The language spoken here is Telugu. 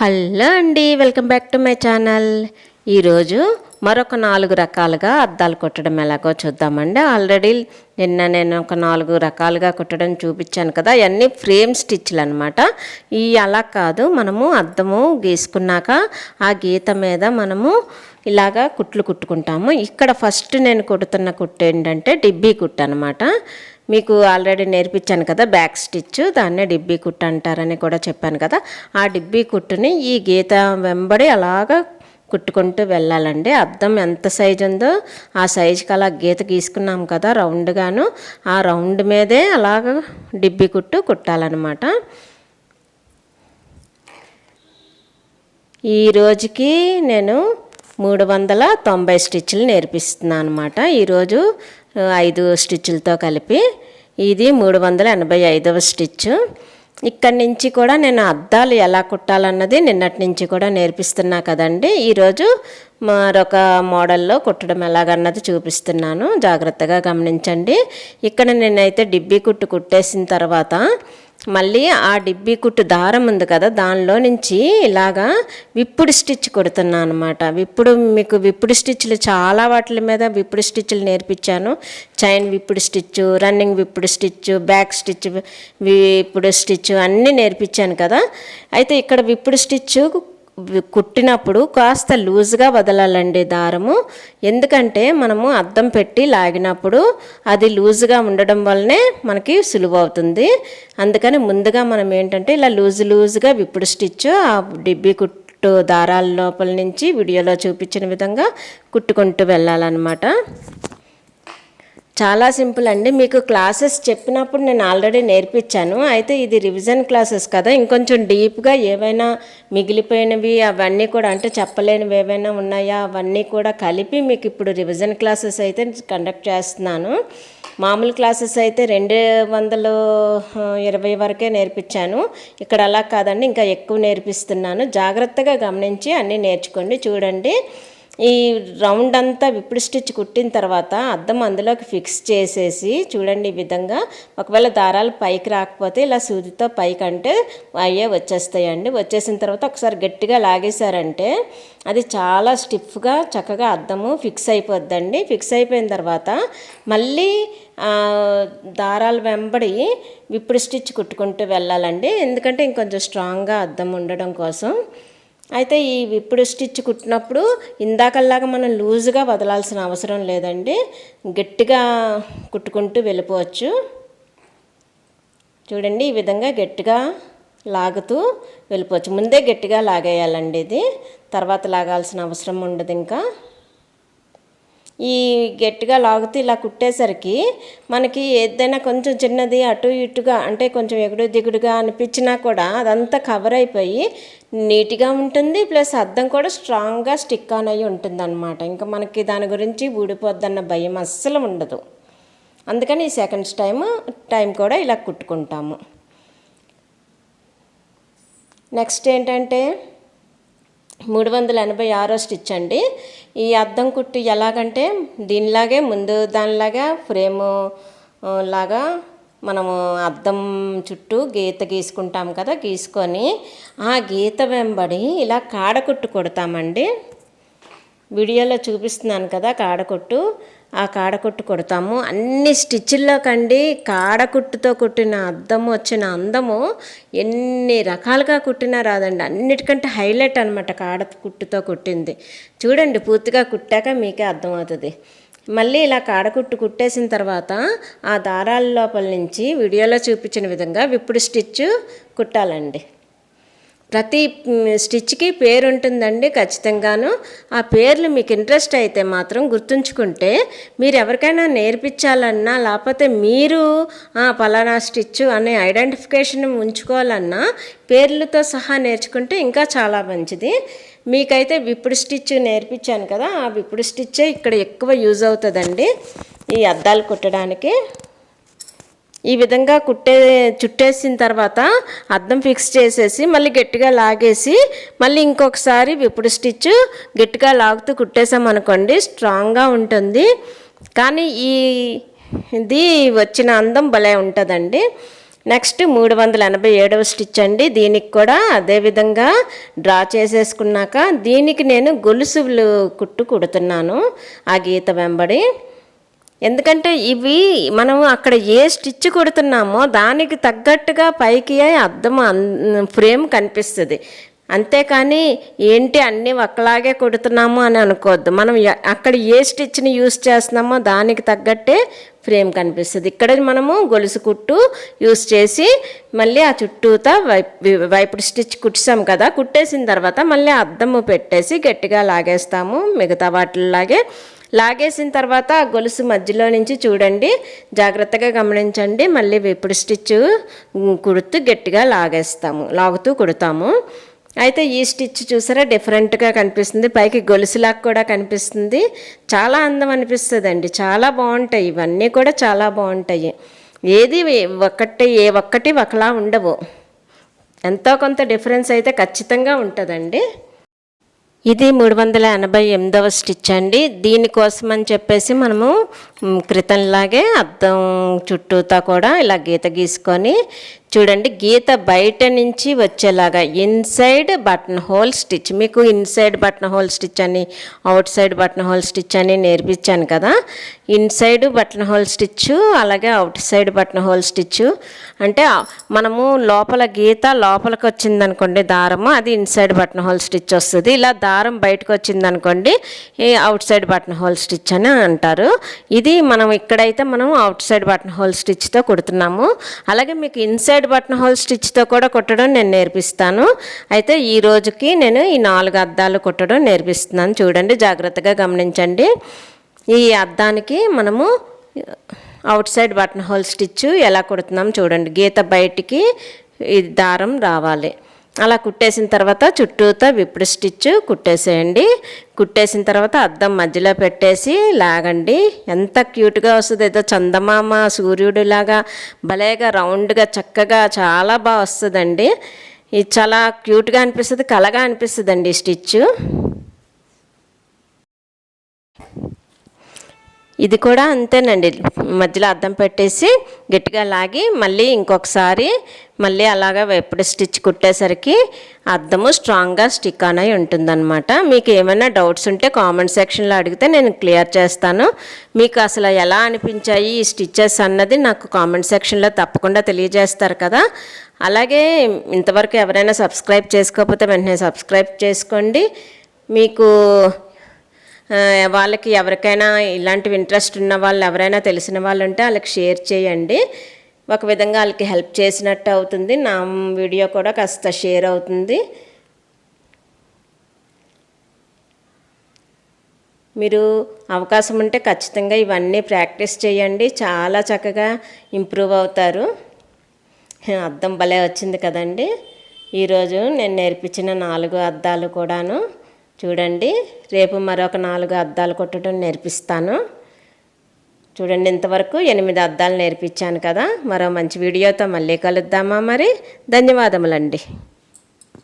హలో అండి welcome back to my channel. ఈరోజు మరొక నాలుగు రకాలుగా అద్దాలు కుట్టడం ఎలాగో చూద్దామండి. ఆల్రెడీ నిన్న నేను ఒక నాలుగు రకాలుగా కుట్టడం చూపించాను కదా అవన్నీ ఫ్రేమ్ స్టిచ్లు అనమాట ఈ అలా కాదు మనము అద్దము గీసుకున్నాక ఆ గీత మీద మనము ఇలాగా కుట్లు కుట్టుకుంటాము. ఇక్కడ ఫస్ట్ నేను కుడుతున్న కుట్టు ఏంటంటే డిబ్బీ కుట్టు అనమాట మీకు ఆల్రెడీ నేర్పించాను కదా బ్యాక్ స్టిచ్ దాన్నే డిబ్బీ కుట్టు అంటారని కూడా చెప్పాను కదా. ఆ డిబ్బీ కుట్టుని ఈ గీత వెంబడి అలాగా కుట్టుకుంటూ వెళ్ళాలండి. అద్దం ఎంత సైజు ఉందో ఆ సైజుకి అలా గీత గీసుకున్నాం కదా రౌండ్గాను. ఆ రౌండ్ మీదే అలాగ డిబ్బీ కుట్టు కుట్టాలన్నమాట. ఈ రోజుకి నేను మూడు వందల తొంభై స్టిచ్లు నేర్పిస్తున్నాను అనమాట ఈరోజు ఐదు స్టిచ్లతో కలిపి ఇది మూడు వందల ఎనభై ఐదవ స్టిచ్ ఇక్కడి నుంచి కూడా నేను అద్దాలు ఎలా కుట్టాలన్నది నిన్నటి నుంచి కూడా నేర్పిస్తున్నా కదండి. ఈరోజు మరొక మోడల్లో కుట్టడం ఎలాగన్నది చూపిస్తున్నాను. జాగ్రత్తగా గమనించండి. ఇక్కడ నేనైతే డిబ్బీ కుట్టు కుట్టేసిన తర్వాత మళ్ళీ ఆ డిబ్బీ కుట్టు దారం ఉంది కదా దానిలో నుంచి ఇలాగా విప్పుడు స్టిచ్ కుడుతున్నాను అనమాట విప్పుడు మీకు విప్పుడు స్టిచ్లు చాలా వాటి మీద విప్పుడు స్టిచ్లు నేర్పించాను. చైన్ విప్పుడు స్టిచ్ రన్నింగ్ విప్పుడు స్టిచ్ బ్యాక్ స్టిచ్ విప్పుడు స్టిచ్ అన్నీ నేర్పించాను కదా. అయితే ఇక్కడ విప్పుడు స్టిచ్ కుట్టినప్పుడు కాస్త లూజ్గా వదలాలండి దారము. ఎందుకంటే మనము అద్దం పెట్టి లాగినప్పుడు అది లూజుగా ఉండడం వల్లనే మనకి సులువు అవుతుంది అందుకని ముందుగా మనం ఏంటంటే ఇలా లూజు లూజుగా విప్పుడు స్టిచ్ ఆ డిబ్బీ కుట్టు దారాల లోపల నుంచి వీడియోలో చూపించిన విధంగా కుట్టుకుంటూ వెళ్ళాలన్నమాట. చాలా సింపుల్ అండి. మీకు క్లాసెస్ చెప్పినప్పుడు నేను ఆల్రెడీ నేర్పించాను. అయితే ఇది రివిజన్ క్లాసెస్ కదా. ఇంకొంచెం డీప్గా ఏవైనా మిగిలిపోయినవి అవన్నీ కూడా అంటే చెప్పలేనివి ఏవైనా ఉన్నాయా? అవన్నీ కూడా కలిపి మీకు ఇప్పుడు రివిజన్ క్లాసెస్ అయితే కండక్ట్ చేస్తున్నాను. మామూలు క్లాసెస్ అయితే రెండు వందలు ఇరవై వరకే నేర్పించాను. ఇక్కడ అలా కాదండి. ఇంకా ఎక్కువ నేర్పిస్తున్నాను. జాగ్రత్తగా గమనించి అన్నీ నేర్చుకోండి. చూడండి. ఈ రౌండ్ అంతా విప్పుడు స్టిచ్ కుట్టిన తర్వాత అద్దం అందులోకి ఫిక్స్ చేసేసి చూడండి ఈ విధంగా. ఒకవేళ దారాలు పైకి రాకపోతే ఇలా సూదితో పైకి అంటే అయ్యే వచ్చేస్తాయండి. వచ్చేసిన తర్వాత ఒకసారి గట్టిగా లాగేశారంటే అది చాలా స్టిఫ్గా చక్కగా అద్దము ఫిక్స్ అయిపోద్దండి. ఫిక్స్ అయిపోయిన తర్వాత మళ్ళీ దారాలు వెంబడి విప్పుడు స్టిచ్ కుట్టుకుంటూ వెళ్ళాలండి. ఎందుకంటే ఇంకొంచెం స్ట్రాంగ్గా అద్దం ఉండడం కోసం. అయితే ఈ ఇప్పుడు స్టిచ్ కుట్టినప్పుడు ఇందాకల్లాగా మనం లూజుగా వదలాల్సిన అవసరం లేదండి. గట్టిగా కుట్టుకుంటూ వెళ్ళిపోవచ్చు. చూడండి ఈ విధంగా గట్టిగా లాగుతూ వెళ్ళిపోవచ్చు. ముందే గట్టిగా లాగేయాలండి ఇది. తర్వాత లాగాల్సిన అవసరం ఉండదు ఇంకా. ఈ గట్టిగా లాగుతూ ఇలా కుట్టేసరికి మనకి ఏదైనా కొంచెం చిన్నది అటు ఇటుగా అంటే కొంచెం ఎగుడు దిగుడుగా అనిపించినా కూడా అదంతా కవర్ అయిపోయి నీట్గా ఉంటుంది ప్లస్ అద్దం కూడా స్ట్రాంగ్గా స్టిక్ ఆన్ అయ్యి ఉంటుంది అనమాట ఇంకా మనకి దాని గురించి ఊడిపోద్దన్న భయం అస్సలు ఉండదు. అందుకని ఈ సెకండ్స్ టైం టైం కూడా ఇలా కుట్టుకుంటాము. నెక్స్ట్ ఏంటంటే మూడు వందల ఎనభై ఆరో స్టిచ్ అండి. ఈ అద్దం కుట్టు ఎలాగంటే దీనిలాగే ముందు దానిలాగా ఫ్రేము లాగా మనము అద్దం చుట్టూ గీత గీసుకుంటాం కదా గీసుకొని ఆ గీత వెంబడి ఇలా కాడకుట్టు కొడతామండి. వీడియోలో చూపిస్తున్నాను కదా కాడకొట్టు. ఆ కాడకుట్టు కుడతాము. అన్ని స్టిచ్ల్లో కండి కాడకుట్టుతో కుట్టిన అద్దము వచ్చిన అందము ఎన్ని రకాలుగా కుట్టినా రాదండి. అన్నిటికంటే హైలైట్ అనమాట కాడ కుట్టుతో కుట్టింది. చూడండి పూర్తిగా కుట్టాక మీకే అర్థమవుతుంది. మళ్ళీ ఇలా కాడకుట్టు కుట్టేసిన తర్వాత ఆ దారాల లోపల నుంచి వీడియోలో చూపించిన విధంగా ఇప్పుడు స్టిచ్ కుట్టాలండి. ప్రతి స్టిచ్కి పేరు ఉంటుందండి ఖచ్చితంగాను. ఆ పేర్లు మీకు ఇంట్రెస్ట్ అయితే మాత్రం గుర్తుంచుకుంటే మీరు ఎవరికైనా నేర్పించాలన్నా లేకపోతే మీరు "ఆ, పలానా స్టిచ్ అనే ఐడెంటిఫికేషన్ ఉంచుకోవాలన్నా పేర్లతో సహా నేర్చుకుంటే ఇంకా చాలా మంచిది. మీకైతే విప్పుడు స్టిచ్ నేర్పించాను కదా ఆ విప్పుడు స్టిచ్చే ఇక్కడ ఎక్కువ యూజ్ అవుతుందండి ఈ అద్దాలు కుట్టడానికి. ఈ విధంగా కుట్టే చుట్టేసిన తర్వాత అద్దం ఫిక్స్ చేసేసి మళ్ళీ గట్టిగా లాగేసి మళ్ళీ ఇంకొకసారి విప్పుడు స్టిచ్ గట్టిగా లాగుతూ కుట్టేసామనుకోండి స్ట్రాంగ్గా ఉంటుంది. కానీ ఈ ఇది వచ్చిన అందం భలే ఉంటుందండి. నెక్స్ట్ మూడు వందల ఎనభై ఏడవ స్టిచ్ అండి. దీనికి కూడా అదే విధంగా డ్రా చేసేసుకున్నాక దీనికి నేను గొలుసులు కుట్టు కుడుతున్నాను. ఆ గీత వెంబడి. ఎందుకంటే ఇవి మనం అక్కడ ఏ స్టిచ్ కొడుతున్నామో దానికి తగ్గట్టుగా పైకి అద్దం అన్- ఫ్రేమ్ కనిపిస్తుంది. అంతేకాని ఏంటి అన్నీ ఒకలాగే కుడుతున్నాము అని అనుకోవద్దు. మనం అక్కడ ఏ స్టిచ్ని యూస్ చేస్తున్నామో దానికి తగ్గట్టే ఫ్రేమ్ కనిపిస్తుంది. ఇక్కడ మనము గొలుసు కుట్టు యూస్ చేసి మళ్ళీ ఆ చుట్టూతా వైపు వైపు స్టిచ్ కుట్టాం కదా కుట్టేసిన తర్వాత మళ్ళీ అద్దము పెట్టేసి గట్టిగా లాగేస్తాము. మిగతా వాటిలాగే లాగేసిన తర్వాత ఆ గొలుసు మధ్యలో నుంచి చూడండి. జాగ్రత్తగా గమనించండి. మళ్ళీ విప్పుడు స్టిచ్ కుడుతూ గట్టిగా లాగేస్తాము. లాగుతూ కుడతాము. అయితే ఈ స్టిచ్ చూసారా? డిఫరెంట్గా కనిపిస్తుంది. పైకి గొలుసులాగా కూడా కనిపిస్తుంది. చాలా అందం అనిపిస్తుంది అండి చాలా బాగుంటాయి. ఇవన్నీ కూడా చాలా బాగుంటాయి. ఏది ఒక్కటి ఏ ఒక్కటి ఒకలా ఉండవు. ఎంతో కొంత డిఫరెన్స్ అయితే ఖచ్చితంగా ఉంటుందండి. ఇది మూడు వందల ఎనభై ఎనిమిదవ స్టిచ్ అండి. దీనికోసం అని చెప్పేసి మనము క్రితంలాగే అద్దం చుట్టూతా కూడా ఇలా గీత గీసుకొని చూడండి గీత బయట నుంచి వచ్చేలాగా ఇన్సైడ్ బటన్ హోల్ స్టిచ్ మీకు ఇన్సైడ్ బటన్ హోల్ స్టిచ్ అని outside button whole stitch అని నేర్పించాను కదా. ఇన్సైడ్ బటన్ హోల్ స్టిచ్ అలాగే outside button whole stitch అంటే మనము లోపల గీత లోపలికి వచ్చింది అనుకోండి దారము అది ఇన్సైడ్ బటన్ హోల్ స్టిచ్ వస్తుంది. ఇలా దారం బయటకు వచ్చిందనుకోండి ఈ outside button whole stitch అని అంటారు. ఇది మనం ఇక్కడైతే మనం అవుట్ సైడ్ బటన్ హోల్ స్టిచ్తో కుడుతున్నాము. అలాగే మీకు ఇన్సైడ్ బటన్ హోల్ స్టిచ్తో కూడా కుట్టడం నేను నేర్పిస్తాను. అయితే ఈ రోజుకి నేను ఈ నాలుగు అద్దాలు కుట్టడం నేర్పిస్తున్నాను. చూడండి జాగ్రత్తగా గమనించండి. ఈ అద్దానికి మనము outside button whole stitch ఎలా కుడుతున్నాం చూడండి. గీత బయటికి ఈ దారం రావాలి. అలా కుట్టేసిన తర్వాత చుట్టూతో విప్పుడు స్టిచ్ కుట్టేసేయండి. కుట్టేసిన తర్వాత అద్దం మధ్యలో పెట్టేసి లాగండి. ఎంత క్యూట్గా వస్తుంది ఏదో చందమామ సూర్యుడిలాగా భలేగా రౌండ్గా చక్కగా చాలా బాగా వస్తుందండి. ఇది చాలా క్యూట్గా అనిపిస్తుంది కలగా అనిపిస్తుందండి అండి స్టిచ్ ఇది కూడా అంతేనండి. మధ్యలో అద్దం పెట్టేసి గట్టిగా లాగి మళ్ళీ ఇంకొకసారి మళ్ళీ అలాగా ఎప్పుడు స్టిచ్ కుట్టేసరికి అద్దము స్ట్రాంగ్గా స్టిక్ ఆన్ ఉంటుందన్నమాట. మీకు ఏమైనా డౌట్స్ ఉంటే కామెంట్ సెక్షన్లో అడిగితే నేను క్లియర్ చేస్తాను. మీకు అసలు ఎలా అనిపించాయి ఈ స్టిచ్చెస్ అన్నది నాకు కామెంట్ సెక్షన్లో తప్పకుండా తెలియజేస్తారు కదా. అలాగే ఇంతవరకు ఎవరైనా సబ్స్క్రైబ్ చేసుకోకపోతే వెంటనే సబ్స్క్రైబ్ చేసుకోండి. మీకు వాళ్ళకి ఎవరికైనా ఇలాంటివి ఇంట్రెస్ట్ ఉన్న వాళ్ళు ఎవరైనా తెలిసిన వాళ్ళు ఉంటే వాళ్ళకి షేర్ చేయండి. ఒక విధంగా వాళ్ళకి హెల్ప్ చేసినట్టు అవుతుంది. నా వీడియో కూడా కాస్త షేర్ అవుతుంది. మీరు అవకాశం ఉంటే ఖచ్చితంగా ఇవన్నీ ప్రాక్టీస్ చేయండి. చాలా చక్కగా ఇంప్రూవ్ అవుతారు. అద్దం భలే వచ్చింది కదండి. ఈరోజు నేను నేర్పించిన నాలుగు అద్దాలు కూడాను. చూడండి రేపు మరొక నాలుగు అద్దాలు కొట్టడం నేర్పిస్తాను. చూడండి ఇంతవరకు ఎనిమిది అద్దాలు నేర్పించాను కదా. మరో మంచి వీడియోతో మళ్ళీ కలుద్దామా మరి? ధన్యవాదములండి.